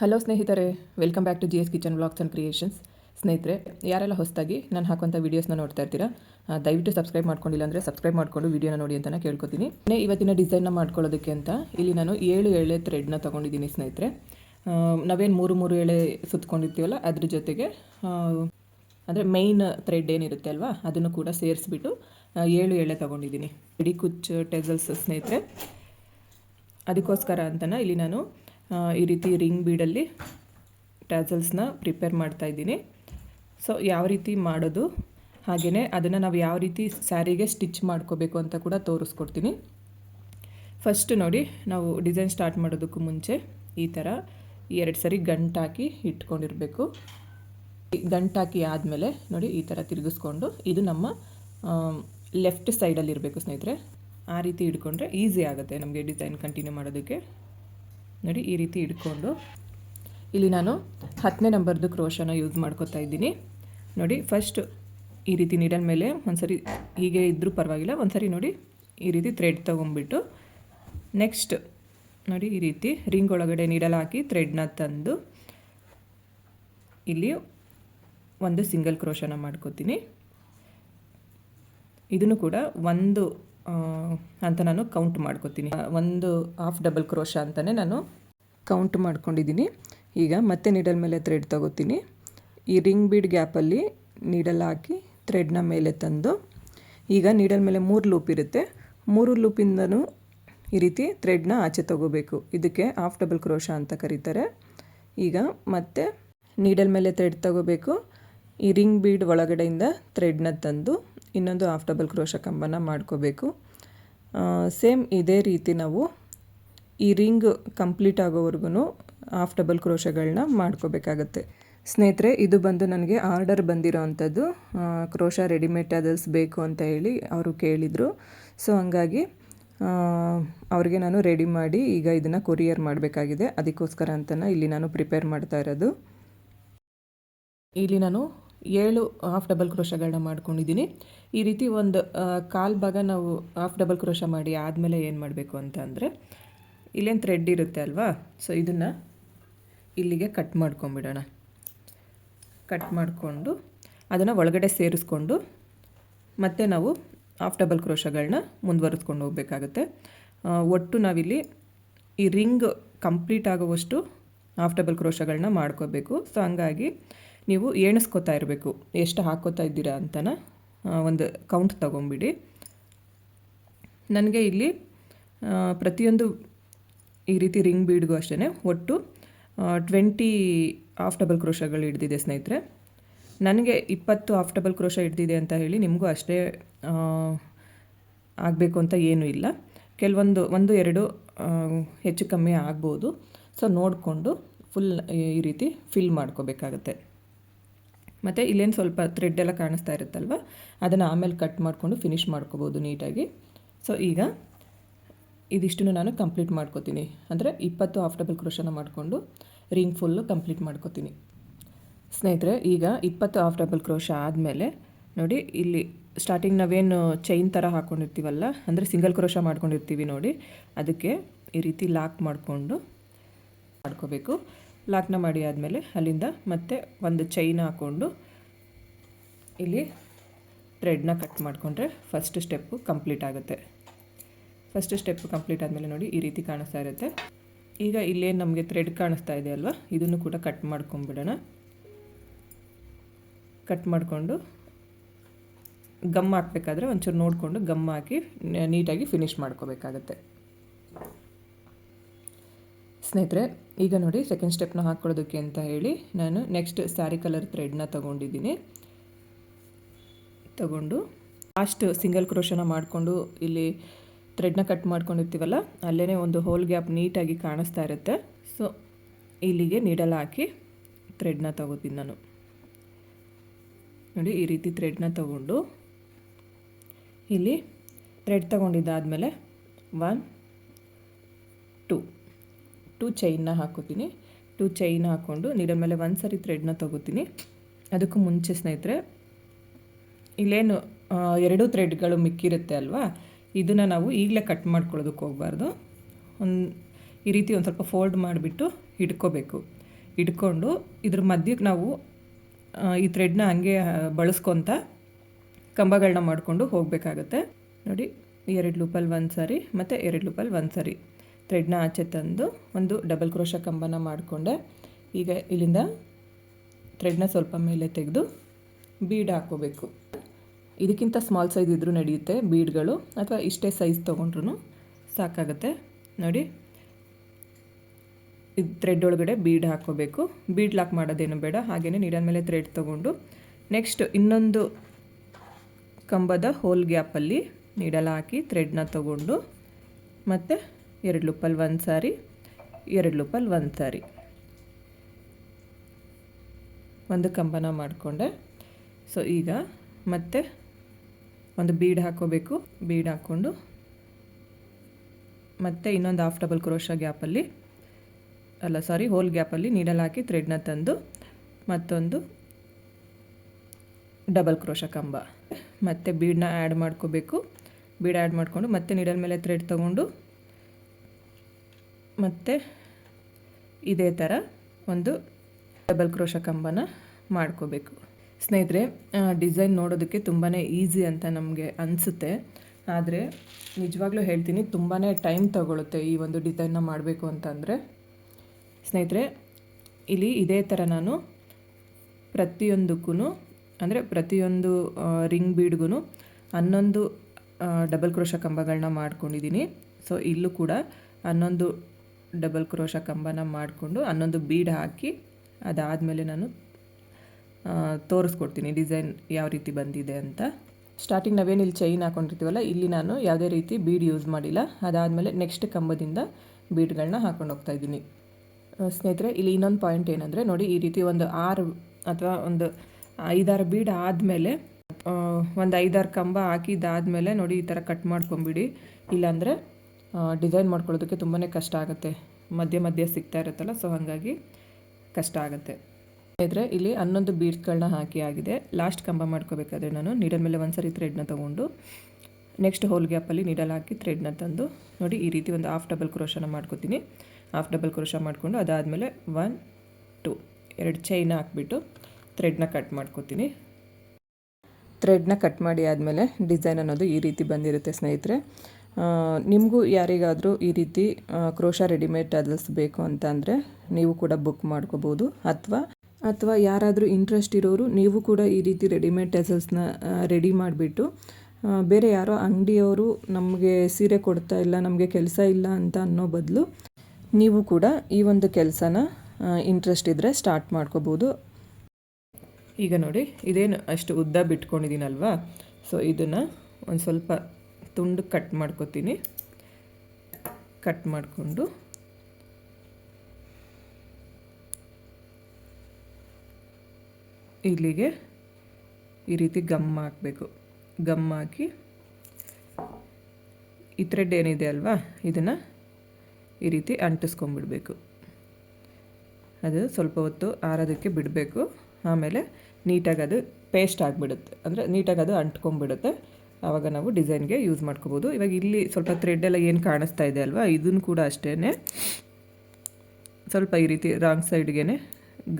Hello ಸ್ನೇಹಿತರೆ. Welcome back to G S kitchen blogs and creations ಸ್ನೇಹಿತರೆ, ಯಾರೆಲ್ಲ ಹೊಸದಾಗಿ ನಾನು ಹಾಕುವಂಥ ವೀಡಿಯೋಸ್ನ ನೋಡ್ತಾ ಇರ್ತೀರಾ ದಯವಿಟ್ಟು ಸಬ್ಸ್ಕ್ರೈಬ್ ಮಾಡ್ಕೊಂಡಿಲ್ಲ ಅಂದರೆ ಸಬ್ಸ್ಕ್ರೈಬ್ ಮಾಡಿಕೊಂಡು ವೀಡಿಯೋನ ನೋಡಿ ಅಂತ ಕೇಳ್ಕೊತೀನಿ. ಇವತ್ತಿನ ಡಿಸೈನ್ನ ಮಾಡ್ಕೊಳ್ಳೋದಕ್ಕೆ ಅಂತ ಇಲ್ಲಿ ನಾನು ಏಳು ಎಳೆ ಥ್ರೆಡ್ನ ತೊಗೊಂಡಿದ್ದೀನಿ ಸ್ನೇಹಿತರೆ. ನಾವೇನು ಮೂರು ಮೂರು ಎಳೆ ಸುತ್ಕೊಂಡಿರ್ತೀವಲ್ಲ, ಅದ್ರ ಜೊತೆಗೆ ಅಂದರೆ ಮೈನ್ ಥ್ರೆಡ್ ಏನಿರುತ್ತೆ ಅಲ್ವಾ, ಅದನ್ನು ಕೂಡ ಸೇರಿಸ್ಬಿಟ್ಟು ಏಳು ಎಳೆ ತೊಗೊಂಡಿದ್ದೀನಿ. ಇಡೀ ಕುಚ್ಚು, ಟೆಸಲ್ಸ್ ಸ್ನೇಹಿತರೆ. ಅದಕ್ಕೋಸ್ಕರ ಅಂತನ ಇಲ್ಲಿ ನಾನು ಈ ರೀತಿ ರಿಂಗ್ ಬೀಡಲ್ಲಿ ಟ್ಯಾಸಲ್ಸ್ನ ಪ್ರಿಪೇರ್ ಮಾಡ್ತಾ ಇದ್ದೀನಿ. ಸೊ, ಯಾವ ರೀತಿ ಮಾಡೋದು? ಹಾಗೆಯೇ ಅದನ್ನು ನಾವು ಯಾವ ರೀತಿ ಸ್ಯಾರಿಗೆ ಸ್ಟಿಚ್ ಮಾಡ್ಕೋಬೇಕು ಅಂತ ಕೂಡ ತೋರಿಸ್ಕೊಡ್ತೀನಿ. ಫಸ್ಟ್ ನೋಡಿ, ನಾವು ಡಿಸೈನ್ ಸ್ಟಾರ್ಟ್ ಮಾಡೋದಕ್ಕೂ ಮುಂಚೆ ಈ ಥರ ಎರಡು ಸರಿ ಗಂಟಾಕಿ ಇಟ್ಕೊಂಡಿರಬೇಕು. ಗಂಟಾಕಿ ಆದಮೇಲೆ ನೋಡಿ, ಈ ಥರ ತಿರುಗಿಸ್ಕೊಂಡು ಇದು ನಮ್ಮ ಲೆಫ್ಟ್ ಸೈಡಲ್ಲಿ ಇರಬೇಕು ಸ್ನೇಹಿತರೆ. ಆ ರೀತಿ ಇಟ್ಕೊಂಡ್ರೆ ಈಸಿ ಆಗುತ್ತೆ ನಮಗೆ ಡಿಸೈನ್ ಕಂಟಿನ್ಯೂ ಮಾಡೋದಕ್ಕೆ. ನೋಡಿ ಈ ರೀತಿ ಇಟ್ಕೊಂಡು ಇಲ್ಲಿ ನಾನು ಹತ್ತನೇ ನಂಬರ್ದು ಕ್ರೋಶನ ಯೂಸ್ ಮಾಡ್ಕೋತಾ ಇದ್ದೀನಿ. ನೋಡಿ ಫಸ್ಟ್ ಈ ರೀತಿ ನೀಡಲ್ ಮೇಲೆ ಒಂದ್ಸರಿ ಹೀಗೆ ಇದ್ದರೂ ಪರವಾಗಿಲ್ಲ, ಒಂದ್ಸರಿ ನೋಡಿ ಈ ರೀತಿ ಥ್ರೆಡ್ ತೊಗೊಂಬಿಟ್ಟು ನೆಕ್ಸ್ಟ್ ನೋಡಿ ಈ ರೀತಿ ರಿಂಗ್ ಒಳಗಡೆ ನೀಡಲ್ ಹಾಕಿ ಥ್ರೆಡ್ನ ತಂದು ಇಲ್ಲಿ ಒಂದು ಸಿಂಗಲ್ ಕ್ರೋಶನ ಮಾಡ್ಕೋತೀನಿ. ಇದನ್ನು ಕೂಡ ಒಂದು ಅಂತ ನಾನು ಕೌಂಟ್ ಮಾಡ್ಕೋತೀನಿ. ಒಂದು ಹಾಫ್ ಡಬಲ್ ಕ್ರೋಶ ಅಂತಲೇ ನಾನು ಕೌಂಟ್ ಮಾಡ್ಕೊಂಡಿದ್ದೀನಿ. ಈಗ ಮತ್ತೆ ನೀಡಲ್ ಮೇಲೆ ಥ್ರೆಡ್ ತಗೋತೀನಿ. ಈ ರಿಂಗ್ ಬೀಡ್ ಗ್ಯಾಪಲ್ಲಿ ನೀಡಲ್ ಹಾಕಿ ಥ್ರೆಡ್ನ ಮೇಲೆ ತಂದು, ಈಗ ನೀಡಲ್ ಮೇಲೆ ಮೂರು ಲೂಪ್ ಇರುತ್ತೆ. ಮೂರು ಲೂಪಿಂದನೂ ಈ ರೀತಿ ಥ್ರೆಡ್ನ ಆಚೆ ತಗೋಬೇಕು. ಇದಕ್ಕೆ ಹಾಫ್ ಡಬಲ್ ಕ್ರೋಶ ಅಂತ ಕರೀತಾರೆ. ಈಗ ಮತ್ತೆ ನೀಡಲ್ ಮೇಲೆ ಥ್ರೆಡ್ ತಗೋಬೇಕು. ಈ ರಿಂಗ್ ಬೀಡ್ ಒಳಗಡೆಯಿಂದ ಥ್ರೆಡ್ನ ತಂದು ಇನ್ನೊಂದು ಹಾಫ್ ಡಬಲ್ ಕ್ರೋಶ ಕಂಬನ ಮಾಡ್ಕೋಬೇಕು. ಸೇಮ್ ಇದೇ ರೀತಿ ನಾವು ಈ ರಿಂಗ್ ಕಂಪ್ಲೀಟ್ ಆಗೋವರೆಗೂ ಹಾಫ್ ಡಬಲ್ ಕ್ರೋಶಗಳನ್ನ ಮಾಡ್ಕೋಬೇಕಾಗತ್ತೆ. ಸ್ನೇಹಿತರೆ, ಇದು ಬಂದು ನನಗೆ ಆರ್ಡರ್ ಬಂದಿರೋ ಅಂಥದ್ದು ಕ್ರೋಶ ರೆಡಿಮೇಡ್ ಟದಲ್ಸ್ ಬೇಕು ಅಂತ ಹೇಳಿ ಅವರು ಕೇಳಿದರು. ಸೊ ಹಂಗಾಗಿ ಅವ್ರಿಗೆ ನಾನು ರೆಡಿ ಮಾಡಿ ಈಗ ಇದನ್ನು ಕೊರಿಯರ್ ಮಾಡಬೇಕಾಗಿದೆ. ಅದಕ್ಕೋಸ್ಕರ ಅಂತಲೇ ಇಲ್ಲಿ ನಾನು ಪ್ರಿಪೇರ್ ಮಾಡ್ತಾ ಇರೋದು. ಇಲ್ಲಿ ನಾನು ಏಳು ಹಾಫ್ ಡಬಲ್ ಕ್ರೋಶಗಳನ್ನ ಮಾಡ್ಕೊಂಡಿದ್ದೀನಿ. ಈ ರೀತಿ ಒಂದು ಕಾಲು ಭಾಗ ನಾವು ಹಾಫ್ ಡಬಲ್ ಕ್ರೋಶ ಮಾಡಿ ಆದಮೇಲೆ ಏನು ಮಾಡಬೇಕು ಅಂತ ಅಂದರೆ, ಇಲ್ಲೇನು ಥ್ರೆಡ್ ಇರುತ್ತೆ ಅಲ್ವಾ? ಸೊ ಇದನ್ನು ಇಲ್ಲಿಗೆ ಕಟ್ ಮಾಡ್ಕೊಂಬಿಡೋಣ. ಕಟ್ ಮಾಡಿಕೊಂಡು ಅದನ್ನು ಒಳಗಡೆ ಸೇರಿಸ್ಕೊಂಡು ಮತ್ತೆ ನಾವು ಹಾಫ್ ಡಬಲ್ ಕ್ರೋಶಗಳನ್ನ ಮುಂದುವರಿಸ್ಕೊಂಡು ಹೋಗಬೇಕಾಗುತ್ತೆ. ಒಟ್ಟು ನಾವಿಲ್ಲಿ ಈ ರಿಂಗ್ ಕಂಪ್ಲೀಟ್ ಆಗುವಷ್ಟು ಹಾಫ್ ಡಬಲ್ ಕ್ರೋಶಗಳನ್ನ ಮಾಡ್ಕೋಬೇಕು. ಸೊ ಹಂಗಾಗಿ ನೀವು ಎಣಿಸ್ಕೋತಾ ಇರಬೇಕು. ಎಷ್ಟು ಹಾಕೋತಾ ಇದ್ದೀರಾ ಅಂತನ ಒಂದು ಕೌಂಟ್ ತಗೊಂಬಿಡಿ ನನಗೆ ಇಲ್ಲಿ ಪ್ರತಿಯೊಂದು ಈ ರೀತಿ ರಿಂಗ್ ಬೀಡ್ಗೂ ಅಷ್ಟೇ ಒಟ್ಟು ಟ್ವೆಂಟಿ ಆಫ್ ಡಬಲ್ ಕ್ರೋಶಗಳು ಹಿಡ್ದಿದೆ ಸ್ನೇಹಿತರೆ. ನನಗೆ ಇಪ್ಪತ್ತು ಆಫ್ ಡಬಲ್ ಕ್ರೋಶ ಹಿಡ್ದಿದೆ ಅಂತ ಹೇಳಿ ನಿಮಗೂ ಅಷ್ಟೇ ಆಗಬೇಕು ಅಂತ ಏನೂ ಇಲ್ಲ. ಕೆಲವೊಂದು, ಒಂದು, ಎರಡು ಹೆಚ್ಚು ಕಮ್ಮಿ ಆಗ್ಬೋದು. ಸೊ ನೋಡಿಕೊಂಡು ಫುಲ್ ಈ ರೀತಿ ಫಿಲ್ ಮಾಡ್ಕೋಬೇಕಾಗತ್ತೆ. ಮತ್ತು ಇಲ್ಲೇನು ಸ್ವಲ್ಪ ಥ್ರೆಡ್ ಎಲ್ಲ ಕಾಣಿಸ್ತಾ ಇರುತ್ತಲ್ವ? ಅದನ್ನು ಆಮೇಲೆ ಕಟ್ ಮಾಡಿಕೊಂಡು ಫಿನಿಶ್ ಮಾಡ್ಕೋಬೋದು ನೀಟಾಗಿ. ಸೊ ಈಗ ಇದಿಷ್ಟನ್ನು ನಾನು ಕಂಪ್ಲೀಟ್ ಮಾಡ್ಕೋತೀನಿ. ಅಂದರೆ ಇಪ್ಪತ್ತು ಆಫ್ ಡಬಲ್ ಕ್ರೋಶನ ಮಾಡಿಕೊಂಡು ರಿಂಗ್ ಫುಲ್ಲು ಕಂಪ್ಲೀಟ್ ಮಾಡ್ಕೋತೀನಿ. ಸ್ನೇಹಿತರೆ, ಈಗ ಇಪ್ಪತ್ತು ಹಾಫ್ ಡಬಲ್ ಕ್ರೋಶ ಆದಮೇಲೆ ನೋಡಿ, ಇಲ್ಲಿ ಸ್ಟಾರ್ಟಿಂಗ್ ನಾವೇನು ಚೈನ್ ಥರ ಹಾಕ್ಕೊಂಡಿರ್ತೀವಲ್ಲ ಅಂದರೆ ಸಿಂಗಲ್ ಕ್ರೋಶ ಮಾಡ್ಕೊಂಡಿರ್ತೀವಿ ನೋಡಿ, ಅದಕ್ಕೆ ಈ ರೀತಿ ಲಾಕ್ ಮಾಡಿಕೊಂಡು ಮಾಡ್ಕೋಬೇಕು. ಲಾಕ್ನ ಮಾಡಿ ಆದಮೇಲೆ ಅಲ್ಲಿಂದ ಮತ್ತೆ ಒಂದು ಚೈನ್ ಹಾಕ್ಕೊಂಡು ಇಲ್ಲಿ ಥ್ರೆಡ್ನ ಕಟ್ ಮಾಡಿಕೊಂಡ್ರೆ ಫಸ್ಟ್ ಸ್ಟೆಪ್ಪು ಕಂಪ್ಲೀಟ್ ಆಗುತ್ತೆ. ಫಸ್ಟ್ ಸ್ಟೆಪ್ ಕಂಪ್ಲೀಟ್ ಆದಮೇಲೆ ನೋಡಿ ಈ ರೀತಿ ಕಾಣಿಸ್ತಾ ಇರುತ್ತೆ. ಈಗ ಇಲ್ಲೇನು ನಮಗೆ ಥ್ರೆಡ್ ಕಾಣಿಸ್ತಾ ಇದೆ ಅಲ್ವಾ? ಇದನ್ನು ಕೂಡ ಕಟ್ ಮಾಡ್ಕೊಂಬಿಡೋಣ ಕಟ್ ಮಾಡಿಕೊಂಡು ಗಮ್ ಹಾಕ್ಬೇಕಾದ್ರೆ ಒಂಚೂರು ನೋಡಿಕೊಂಡು ಗಮ್ ಹಾಕಿ ನೀಟಾಗಿ ಫಿನಿಶ್ ಮಾಡ್ಕೋಬೇಕಾಗತ್ತೆ. ಸ್ನೇಹಿತರೆ, ಈಗ ನೋಡಿ ಸೆಕೆಂಡ್ ಸ್ಟೆಪ್ನ ಹಾಕ್ಕೊಳ್ಳೋದಕ್ಕೆ ಅಂತ ಹೇಳಿ ನಾನು ನೆಕ್ಸ್ಟ್ ಸ್ಯಾರಿ ಕಲರ್ ಥ್ರೆಡ್ನ ತಗೊಂಡಿದ್ದೀನಿ. ತಗೊಂಡು ಲಾಸ್ಟ್ ಸಿಂಗಲ್ ಕ್ರೋಶನ ಮಾಡಿಕೊಂಡು ಇಲ್ಲಿ ಥ್ರೆಡ್ನ ಕಟ್ ಮಾಡ್ಕೊಂಡಿರ್ತೀವಲ್ಲ ಅಲ್ಲೇ ಒಂದು ಹೋಲ್ ಗ್ಯಾಪ್ ನೀಟಾಗಿ ಕಾಣಿಸ್ತಾ ಇರುತ್ತೆ. ಸೊ ಇಲ್ಲಿಗೆ ನೀಡಲ್ ಹಾಕಿ ಥ್ರೆಡ್ನ ತಗೋತೀನಿ ನಾನು. ನೋಡಿ, ಈ ರೀತಿ ಥ್ರೆಡ್ನ ತಗೊಂಡು ಇಲ್ಲಿ ಥ್ರೆಡ್ ತಗೊಂಡಿದ್ದಾದಮೇಲೆ ಒನ್ ಟೂ ಟೂ ಚೈನ್ನ ಹಾಕೋತೀನಿ. ಟೂ ಚೈನ್ ಹಾಕ್ಕೊಂಡು ನೀಡಲ್ ಮೇಲೆ ಒಂದು ಸರಿ ಥ್ರೆಡ್ನ ತಗೋತೀನಿ. ಅದಕ್ಕೂ ಮುಂಚೆ ಸ್ನೇಹಿತರೆ, ಇಲ್ಲೇನು ಎರಡು ಥ್ರೆಡ್ಗಳು ಮಿಕ್ಕಿರುತ್ತೆ ಅಲ್ವಾ? ಇದನ್ನು ನಾವು ಈಗಲೇ ಕಟ್ ಮಾಡ್ಕೊಳ್ಳೋದಕ್ಕೆ ಹೋಗಬಾರ್ದು. ಒಂದು, ಈ ರೀತಿ ಒಂದು ಸ್ವಲ್ಪ ಫೋಲ್ಡ್ ಮಾಡಿಬಿಟ್ಟು ಹಿಡ್ಕೋಬೇಕು ಇಟ್ಕೊಂಡು ಇದ್ರ ಮಧ್ಯಕ್ಕೆ ನಾವು ಈ ಥ್ರೆಡ್ನ ಹಂಗೆ ಬಳಸ್ಕೊತ ಕಂಬಗಳನ್ನ ಮಾಡಿಕೊಂಡು ಹೋಗಬೇಕಾಗತ್ತೆ. ನೋಡಿ ಎರಡು ಲೂಪಲ್ಲಿ ಒಂದು ಸಾರಿ, ಮತ್ತು ಎರಡು ಲೂಪಲ್ಲಿ ಒಂದು ಸಾರಿ. ಥ್ರೆಡ್ನ ಆಚೆ ತಂದು ಒಂದು ಡಬಲ್ ಕ್ರೋಶ ಕಂಬನ ಮಾಡಿಕೊಂಡೆ. ಈಗ ಇಲ್ಲಿಂದ ಥ್ರೆಡ್ನ ಸ್ವಲ್ಪ ಮೇಲೆ ತೆಗೆದು ಬೀಡ್ ಹಾಕ್ಕೋಬೇಕು ಇದಕ್ಕಿಂತ ಸ್ಮಾಲ್ ಸೈಜ್ ಇದ್ದರೂ ನಡೆಯುತ್ತೆ ಬೀಡ್ಗಳು, ಅಥವಾ ಇಷ್ಟೇ ಸೈಜ್ ತೊಗೊಂಡ್ರು ಸಾಕಾಗುತ್ತೆ. ನೋಡಿ ಇದು ಥ್ರೆಡ್ ಒಳಗಡೆ ಬೀಡ್ ಹಾಕ್ಕೋಬೇಕು ಬೀಡ್ ಲಾಕ್ ಮಾಡೋದೇನು ಬೇಡ ಹಾಗೆಯೇ ನೀಡಲ್ ಮೇಲೆ ಥ್ರೆಡ್ ತೊಗೊಂಡು ನೆಕ್ಸ್ಟ್ ಇನ್ನೊಂದು ಕಂಬದ ಹೋಲ್ ಗ್ಯಾಪಲ್ಲಿ ನೀಡಲ್ಲ ಹಾಕಿ ಥ್ರೆಡ್ನ ತೊಗೊಂಡು ಮತ್ತು ಎರಡು ಲೂಪಲ್ಲಿ ಒಂದು ಸಾರಿ, ಎರಡು ಲೂಪಲ್ಲಿ ಒಂದು ಸಾರಿ. ಒಂದು ಕಂಬನ ಮಾಡಿಕೊಂಡೆ. ಸೊ ಈಗ ಮತ್ತೆ ಒಂದು ಬೀಡ್ ಹಾಕೋಬೇಕು. ಬೀಡ್ ಹಾಕ್ಕೊಂಡು ಮತ್ತೆ ಇನ್ನೊಂದು ಹಾಫ್ ಡಬಲ್ ಕ್ರೋಶ ಗ್ಯಾಪಲ್ಲಿ ಅಲ್ಲ ಸಾರಿ ಹೋಲ್ ಗ್ಯಾಪಲ್ಲಿ ನೀಡಲ್ ಹಾಕಿ ಥ್ರೆಡ್ನ ತಂದು ಮತ್ತೊಂದು ಡಬಲ್ ಕ್ರೋಶ ಕಂಬ. ಮತ್ತು ಬೀಡನ್ನ ಆ್ಯಡ್ ಮಾಡ್ಕೋಬೇಕು. ಬೀಡ್ ಆ್ಯಡ್ ಮಾಡಿಕೊಂಡು ಮತ್ತೆ ನೀಡಲ್ ಮೇಲೆ ಥ್ರೆಡ್ ತೊಗೊಂಡು ಮತ್ತು ಇದೇ ಥರ ಒಂದು ಡಬಲ್ ಕ್ರೋಶ ಕಂಬನ ಮಾಡ್ಕೋಬೇಕು. ಸ್ನೇಹಿತರೆ ಡಿಸೈನ್ ನೋಡೋದಕ್ಕೆ ತುಂಬಾ ಈಸಿ ಅಂತ ನಮಗೆ ಅನಿಸುತ್ತೆ. ಆದರೆ ನಿಜವಾಗ್ಲೂ ಹೇಳ್ತೀನಿ ತುಂಬಾ ಟೈಮ್ ತಗೊಳುತ್ತೆ ಈ ಒಂದು ಡಿಸೈನ್ನ ಮಾಡಬೇಕು ಅಂತಂದರೆ. ಸ್ನೇಹಿತರೆ, ಇಲ್ಲಿ ಇದೇ ಥರ ನಾನು ಪ್ರತಿಯೊಂದಕ್ಕೂ ಅಂದರೆ ಪ್ರತಿಯೊಂದು ರಿಂಗ್ ಬೀಡ್ಗೂ ಹನ್ನೊಂದು ಡಬಲ್ ಕ್ರೋಶ ಕಂಬಗಳನ್ನ ಮಾಡ್ಕೊಂಡಿದ್ದೀನಿ ಸೊ ಇಲ್ಲೂ ಕೂಡ ಹನ್ನೊಂದು ಡಬಲ್ ಕ್ರೋಶ ಕಂಬನ ಮಾಡಿಕೊಂಡು ಹನ್ನೊಂದು ಬೀಡ್ ಹಾಕಿ ಅದಾದಮೇಲೆ ನಾನು ತೋರಿಸ್ಕೊಡ್ತೀನಿ ಡಿಸೈನ್ ಯಾವ ರೀತಿ ಬಂದಿದೆ ಅಂತ. ಸ್ಟಾರ್ಟಿಂಗ್ ನಾವೇನು ಇಲ್ಲಿ ಚೈನ್ ಹಾಕೊಂಡಿರ್ತೀವಲ್ಲ, ಇಲ್ಲಿ ನಾನು ಯಾವುದೇ ರೀತಿ ಬೀಡ್ ಯೂಸ್ ಮಾಡಿಲ್ಲ. ಅದಾದಮೇಲೆ ನೆಕ್ಸ್ಟ್ ಕಂಬದಿಂದ ಬೀಡ್ಗಳನ್ನ ಹಾಕೊಂಡು ಹೋಗ್ತಾ ಇದ್ದೀನಿ. ಸ್ನೇಹಿತರೆ, ಇಲ್ಲಿ ಇನ್ನೊಂದು ಪಾಯಿಂಟ್ ಏನಂದರೆ, ನೋಡಿ ಈ ರೀತಿ ಒಂದು ಆರು ಅಥವಾ ಒಂದು ಐದಾರು ಬೀಡ್ ಆದಮೇಲೆ ಒಂದು ಐದಾರು ಕಂಬ ಹಾಕಿದ್ದಾದಮೇಲೆ ನೋಡಿ ಈ ಥರ ಕಟ್ ಮಾಡ್ಕೊಂಬಿಡಿ. ಇಲ್ಲಾಂದರೆ ಡಿಸೈನ್ ಮಾಡ್ಕೊಳ್ಳೋದಕ್ಕೆ ತುಂಬಾ ಕಷ್ಟ ಆಗುತ್ತೆ. ಮಧ್ಯೆ ಮಧ್ಯೆ ಸಿಗ್ತಾ ಇರುತ್ತಲ್ಲ ಸೊ ಹಾಗಾಗಿ ಕಷ್ಟ ಆಗುತ್ತೆ. ಇದ್ರೆ ಇಲ್ಲಿ ಹನ್ನೊಂದು ಬೀಡ್ಸ್ಗಳನ್ನ ಹಾಕಿ ಆಗಿದೆ. ಲಾಸ್ಟ್ ಕಂಬ ಮಾಡ್ಕೋಬೇಕಾದ್ರೆ ನಾನು ನೀಡಲ್ ಮೇಲೆ ಒಂದ್ಸರಿ ಥ್ರೆಡ್ನ ತೊಗೊಂಡು ನೆಕ್ಸ್ಟ್ ಹೋಲ್ ಗ್ಯಾಪಲ್ಲಿ ನೀಡಲ್ ಹಾಕಿ ಥ್ರೆಡ್ನ ತಂದು, ನೋಡಿ ಈ ರೀತಿ ಒಂದು ಹಾಫ್ ಡಬಲ್ ಕ್ರೋಶನ ಮಾಡ್ಕೋತೀನಿ. ಹಾಫ್ ಡಬಲ್ ಕ್ರೋಶ ಮಾಡಿಕೊಂಡು ಅದಾದಮೇಲೆ ಒನ್ ಟು ಎರಡು ಚೈನ್ ಹಾಕ್ಬಿಟ್ಟು ಥ್ರೆಡ್ನ ಕಟ್ ಮಾಡ್ಕೋತೀನಿ. ಥ್ರೆಡ್ನ ಕಟ್ ಮಾಡಿ ಆದಮೇಲೆ ಡಿಸೈನ್ ಅನ್ನೋದು ಈ ರೀತಿ ಬಂದಿರುತ್ತೆ ಸ್ನೇಹಿತರೆ. ನಿಮಗೂ ಯಾರಿಗಾದರೂ ಈ ರೀತಿ ಕ್ರೋಶ ರೆಡಿಮೇಡ್ ಟದಲ್ಸ್ ಬೇಕು ಅಂತ ಅಂದರೆ ನೀವು ಕೂಡ ಬುಕ್ ಮಾಡ್ಕೋಬೋದು. ಅಥವಾ ಅಥವಾ ಯಾರಾದರೂ ಇಂಟ್ರೆಸ್ಟ್ ಇರೋರು ನೀವು ಕೂಡ ಈ ರೀತಿ ರೆಡಿಮೇಡ್ ಟೆಸಲ್ಸ್ನ ರೆಡಿ ಮಾಡಿಬಿಟ್ಟು ಬೇರೆ ಯಾರೋ ಅಂಗಡಿಯವರು ನಮಗೆ ಸೀರೆ ಕೊಡ್ತಾ ಇಲ್ಲ, ನಮಗೆ ಕೆಲಸ ಇಲ್ಲ ಅಂತ ಅನ್ನೋ ಬದಲು ನೀವು ಕೂಡ ಈ ಒಂದು ಕೆಲಸನ ಇಂಟ್ರೆಸ್ಟ್ ಇದ್ದರೆ ಸ್ಟಾರ್ಟ್ ಮಾಡ್ಕೋಬೋದು. ಈಗ ನೋಡಿ, ಇದೇನು ಅಷ್ಟು ಉದ್ದ ಬಿಟ್ಕೊಂಡಿದ್ದೀನಲ್ವಾ? ಸೊ ಇದನ್ನು ಒಂದು ಸ್ವಲ್ಪ ತುಂಡು ಕಟ್ ಮಾಡ್ಕೊತೀನಿ. ಕಟ್ ಮಾಡಿಕೊಂಡು. ಇಲ್ಲಿಗೆ ಈ ರೀತಿ ಗಮ್ ಹಾಕಬೇಕು. ಗಮ್ ಹಾಕಿ ಈ ಥ್ರೆಡ್ ಏನಿದೆ ಅಲ್ವಾ? ಇದನ್ನು ಈ ರೀತಿ ಅಂಟಿಸ್ಕೊಂಬಿಡಬೇಕು ಅದು ಸ್ವಲ್ಪ ಹೊತ್ತು ಆರೋದಕ್ಕೆ ಬಿಡಬೇಕು. ಆಮೇಲೆ ನೀಟಾಗಿ ಅದು ಪೇಸ್ಟ್ ಆಗಿಬಿಡುತ್ತೆ. ಅಂದರೆ ನೀಟಾಗಿ ಅದು ಅಂಟ್ಕೊಂಡ್ಬಿಡುತ್ತೆ. ಆವಾಗ ನಾವು ಡಿಸೈನ್ಗೆ ಯೂಸ್ ಮಾಡ್ಕೋಬೋದು. ಇವಾಗ ಇಲ್ಲಿ ಸ್ವಲ್ಪ ಥ್ರೆಡ್ ಎಲ್ಲ ಏನು ಕಾಣಿಸ್ತಾ ಇದೆ ಅಲ್ವಾ? ಇದನ್ನು ಕೂಡ ಅಷ್ಟೇ ಸ್ವಲ್ಪ ಈ ರೀತಿ ರಾಂಗ್ ಸೈಡ್ಗೆ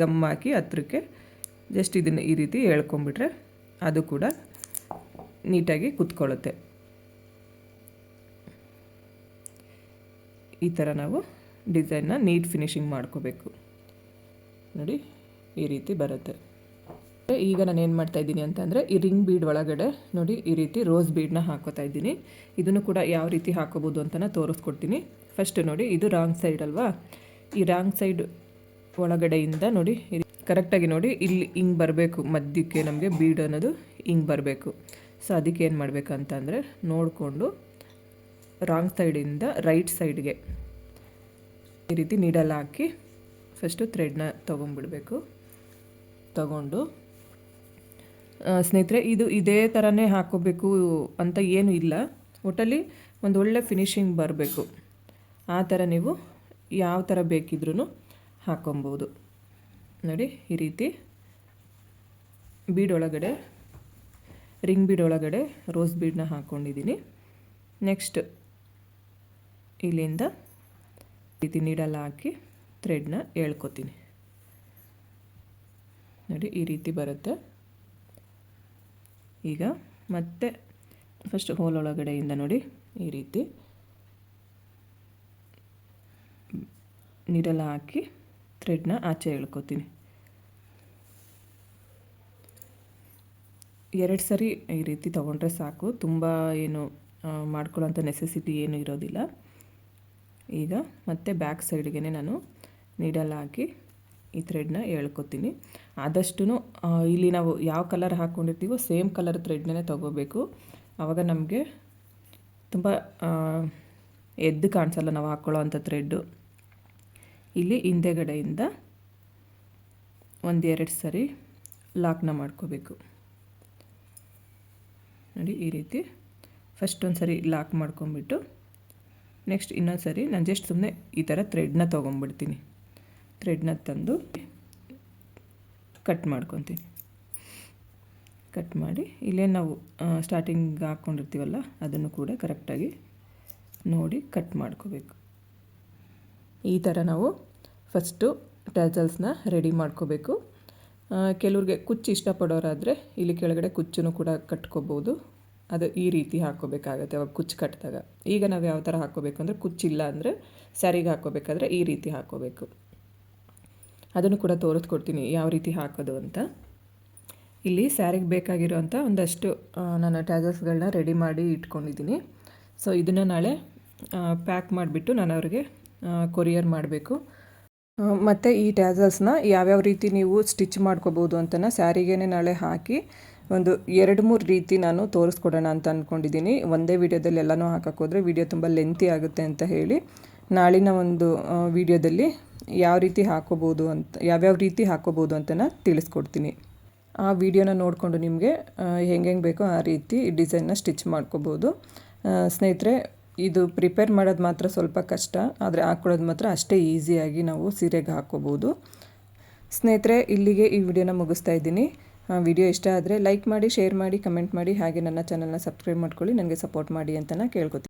ಗಮ್ ಹಾಕಿ ಹತ್ರಕ್ಕೆ ಜಸ್ಟ್ ಇದನ್ನು ಈ ರೀತಿ ಹೇಳ್ಕೊಂಬಿಟ್ರೆ ಅದು ಕೂಡ ನೀಟಾಗಿ ಕುತ್ಕೊಳ್ಳುತ್ತೆ. ಈ ಥರ ನಾವು ಡಿಸೈನ್ನ ನೀಟ್ ಫಿನಿಶಿಂಗ್ ಮಾಡ್ಕೋಬೇಕು. ನೋಡಿ, ಈ ರೀತಿ ಬರುತ್ತೆ. ಈಗ ನಾನು ಏನು ಮಾಡ್ತಾ ಇದ್ದೀನಿ ಅಂತಂದರೆ ಈ ರಿಂಗ್ ಬೀಡ್ ಒಳಗಡೆ ನೋಡಿ ಈ ರೀತಿ ರೋಸ್ ಬೀಡ್ನ ಹಾಕೋತಾ ಇದ್ದೀನಿ. ಇದನ್ನು ಕೂಡ ಯಾವ ರೀತಿ ಹಾಕೋಬೋದು ಅಂತ ತೋರಿಸ್ಕೊಡ್ತೀನಿ. ಫಸ್ಟ್ ನೋಡಿ ಇದು ರಾಂಗ್ ಸೈಡ್ ಅಲ್ವಾ? ಈ ರಾಂಗ್ ಸೈಡ್ ಒಳಗಡೆಯಿಂದ ನೋಡಿ ಕರೆಕ್ಟಾಗಿ ನೋಡಿ ಇಲ್ಲಿ ಹಿಂಗೆ ಬರಬೇಕು. ಮಧ್ಯಕ್ಕೆ ನಮಗೆ ಬೀಡ್ ಅನ್ನೋದು ಹಿಂಗೆ ಬರಬೇಕು. ಸೊ ಅದಕ್ಕೆ ಏನು ಮಾಡಬೇಕಂತಂದರೆ ನೋಡಿಕೊಂಡು ರಾಂಗ್ ಸೈಡಿಂದ ರೈಟ್ ಸೈಡ್ಗೆ ಈ ರೀತಿ ನೀಡಲ್ಲ ಹಾಕಿ ಫಸ್ಟು ಥ್ರೆಡ್ನ ತೊಗೊಂಬಿಡಬೇಕು ತಗೊಂಡು ಸ್ನೇಹಿತರೆ, ಇದು ಇದೇ ಥರನೇ ಹಾಕೋಬೇಕು ಅಂತ ಏನೂ ಇಲ್ಲ. ಒಟ್ಟಲ್ಲಿ ಒಂದು ಒಳ್ಳೆ ಫಿನಿಶಿಂಗ್ ಬರಬೇಕು. ಆ ಥರ ನೀವು ಯಾವ ಥರ ಬೇಕಿದ್ರೂ ಹಾಕೊಬೋದು. ನೋಡಿ, ಈ ರೀತಿ ಬೀಡ್ ಒಳಗಡೆ ರಿಂಗ್ ಬೀಡ್ ಒಳಗಡೆ ರೋಸ್ ಬೀಡನ್ನ ಹಾಕ್ಕೊಂಡಿದ್ದೀನಿ ನೆಕ್ಸ್ಟ್ ಇಲ್ಲಿಂದ ರೀತಿ ನೀಡಲ್ಲ ಹಾಕಿ ಥ್ರೆಡ್ನ ಹೇಳ್ಕೊತೀನಿ ನೋಡಿ, ಈ ರೀತಿ ಬರುತ್ತೆ. ಈಗ ಮತ್ತೆ ಫಸ್ಟ್ ಹೋಲ್ ಒಳಗಡೆಯಿಂದ ನೋಡಿ ಈ ರೀತಿ ನೀರೆಲ್ಲ ಹಾಕಿ ಥ್ರೆಡ್ನ ಆಚೆ ಎಳ್ಕೊತೀನಿ. ಎರಡು ಸರಿ ಈ ರೀತಿ ತೊಗೊಂಡ್ರೆ ಸಾಕು. ತುಂಬ ಏನು ಮಾಡ್ಕೊಳ್ಳೋಂಥ ನೆಸೆಸಿಟಿ ಏನು ಇರೋದಿಲ್ಲ. ಈಗ ಮತ್ತೆ ಬ್ಯಾಕ್ ಸೈಡ್ಗೆ ನಾನು ನೀಡಲ್ ಹಾಕಿ ಈ ಥ್ರೆಡ್ನ ಹೇಳ್ಕೊತೀನಿ. ಆದಷ್ಟು ಇಲ್ಲಿ ನಾವು ಯಾವ ಕಲರ್ ಹಾಕ್ಕೊಂಡಿರ್ತೀವೋ ಸೇಮ್ ಕಲರ್ ಥ್ರೆಡ್ನೇ ತೊಗೋಬೇಕು. ಆವಾಗ ನಮಗೆ ತುಂಬ ಎದ್ದು ಕಾಣಿಸಲ್ಲ ನಾವು ಹಾಕ್ಕೊಳ್ಳೋ ಅಂಥ ಥ್ರೆಡ್ಡು ಇಲ್ಲಿ ಹಿಂದೆಗಡೆಯಿಂದ ಒಂದೆರಡು ಸರಿ ಲಾಕ್ನ ಮಾಡ್ಕೋಬೇಕು. ನೋಡಿ, ಈ ರೀತಿ ಫಸ್ಟ್ ಒಂದು ಸರಿ ಲಾಕ್ ಮಾಡ್ಕೊಂಬಿಟ್ಟು ನೆಕ್ಸ್ಟ್ ಇನ್ನೊಂದು ಸರಿ ನಾನು ಜಸ್ಟ್ ಸುಮ್ಮನೆ ಈ ಥರ ಥ್ರೆಡ್ನ ತೊಗೊಂಬಿಡ್ತೀನಿ ಥ್ರೆಡ್ನ ತಂದು ಕಟ್ ಮಾಡ್ಕೊತೀನಿ. ಕಟ್ ಮಾಡಿ, ಇಲ್ಲೇ ನಾವು ಸ್ಟಾರ್ಟಿಂಗ್ ಹಾಕ್ಕೊಂಡಿರ್ತೀವಲ್ಲ, ಅದನ್ನು ಕೂಡ ಕರೆಕ್ಟಾಗಿ ನೋಡಿ ಕಟ್ ಮಾಡ್ಕೋಬೇಕು. ಈ ಥರ ನಾವು ಫಸ್ಟು ಟ್ಯಾಜಲ್ಸ್ನ ರೆಡಿ ಮಾಡ್ಕೋಬೇಕು. ಕೆಲವ್ರಿಗೆ ಕುಚ್ಚು ಇಷ್ಟಪಡೋರಾದರೆ ಇಲ್ಲಿ ಕೆಳಗಡೆ ಕುಚ್ಚನ್ನು ಕೂಡ ಕಟ್ಕೋಬೋದು. ಅದು ಈ ರೀತಿ ಹಾಕ್ಕೋಬೇಕಾಗತ್ತೆ, ಅವಾಗ ಕುಚ್ಚು ಕಟ್ಟಿದಾಗ ಈಗ ನಾವು ಯಾವ ಥರ ಹಾಕ್ಕೋಬೇಕು ಅಂದರೆ ಕುಚ್ಚಿಲ್ಲ ಅಂದರೆ ಸ್ಯಾರಿಗೆ ಹಾಕ್ಕೋಬೇಕಾದ್ರೆ ಈ ರೀತಿ ಹಾಕ್ಕೋಬೇಕು. ಅದನ್ನು ಕೂಡ ತೋರಿಸ್ಕೊಡ್ತೀನಿ ಯಾವ ರೀತಿ ಹಾಕೋದು ಅಂತ. ಇಲ್ಲಿ ಸ್ಯಾರಿಗೆ ಬೇಕಾಗಿರೋವಂಥ ಒಂದಷ್ಟು ನಾನು ಟ್ಯಾಜಸ್ಗಳನ್ನ ರೆಡಿ ಮಾಡಿ ಇಟ್ಕೊಂಡಿದ್ದೀನಿ. ಸೊ ಇದನ್ನು ನಾಳೆ ಪ್ಯಾಕ್ ಮಾಡಿಬಿಟ್ಟು ನಾನು ಅವರಿಗೆ ಕೊರಿಯರ್ ಮಾಡಬೇಕು. ಮತ್ತು ಈ ಟ್ಯಾಸಲ್ಸ್ನ ಯಾವ್ಯಾವ ರೀತಿ ನೀವು ಸ್ಟಿಚ್ ಮಾಡ್ಕೋಬೋದು ಅಂತನ ಸ್ಯಾರಿಗೇ ನಾಳೆ ಹಾಕಿ ಒಂದು ಎರಡು ಮೂರು ರೀತಿ ನಾನು ತೋರಿಸ್ಕೊಡೋಣ ಅಂತ ಅಂದ್ಕೊಂಡಿದ್ದೀನಿ ಒಂದೇ ವಿಡಿಯೋದಲ್ಲಿ ಎಲ್ಲನೂ ಹಾಕೋಕ್ಕೋದ್ರೆ ವೀಡಿಯೋ ತುಂಬ ಲೆಂತಿ ಆಗುತ್ತೆ ಅಂತ ಹೇಳಿ. ನಾಳಿನ ಒಂದು ವಿಡಿಯೋದಲ್ಲಿ ಯಾವ ರೀತಿ ಹಾಕೋಬೋದು ಅಂತ, ಯಾವ್ಯಾವ ರೀತಿ ಹಾಕೋಬೋದು ಅಂತನ ತಿಳಿಸ್ಕೊಡ್ತೀನಿ. ಆ ವಿಡಿಯೋನ ನೋಡಿಕೊಂಡು ನಿಮಗೆ ಹೆಂಗೆ ಹೆಂಗೆ ಬೇಕೋ ಆ ರೀತಿ ಡಿಸೈನ್ನ ಸ್ಟಿಚ್ ಮಾಡ್ಕೋಬೋದು. ಸ್ನೇಹಿತರೆ, ಇದು ಪ್ರಿಪೇರ್ ಮಾಡೋದು ಮಾತ್ರ ಸ್ವಲ್ಪ ಕಷ್ಟ, ಆದರೆ ಹಾಕ್ಕೊಳ್ಳೋದು ಮಾತ್ರ ಅಷ್ಟೇ ಈಸಿಯಾಗಿ ನಾವು ಸೀರೆಗೆ ಹಾಕ್ಕೋಬೋದು ಸ್ನೇಹಿತರೆ, ಇಲ್ಲಿಗೆ ಈ ವಿಡಿಯೋನ ಮುಗಿಸ್ತಾ ಇದ್ದೀನಿ. ವಿಡಿಯೋ ಇಷ್ಟ ಆದರೆ ಲೈಕ್ ಮಾಡಿ, ಶೇರ್ ಮಾಡಿ, ಕಮೆಂಟ್ ಮಾಡಿ, ಹಾಗೆ ನನ್ನ ಚಾನಲ್ನ ಸಬ್ಸ್ಕ್ರೈಬ್ ಮಾಡ್ಕೊಳ್ಳಿ, ನನಗೆ ಸಪೋರ್ಟ್ ಮಾಡಿ ಅಂತ ಕೇಳ್ಕೊತೀನಿ.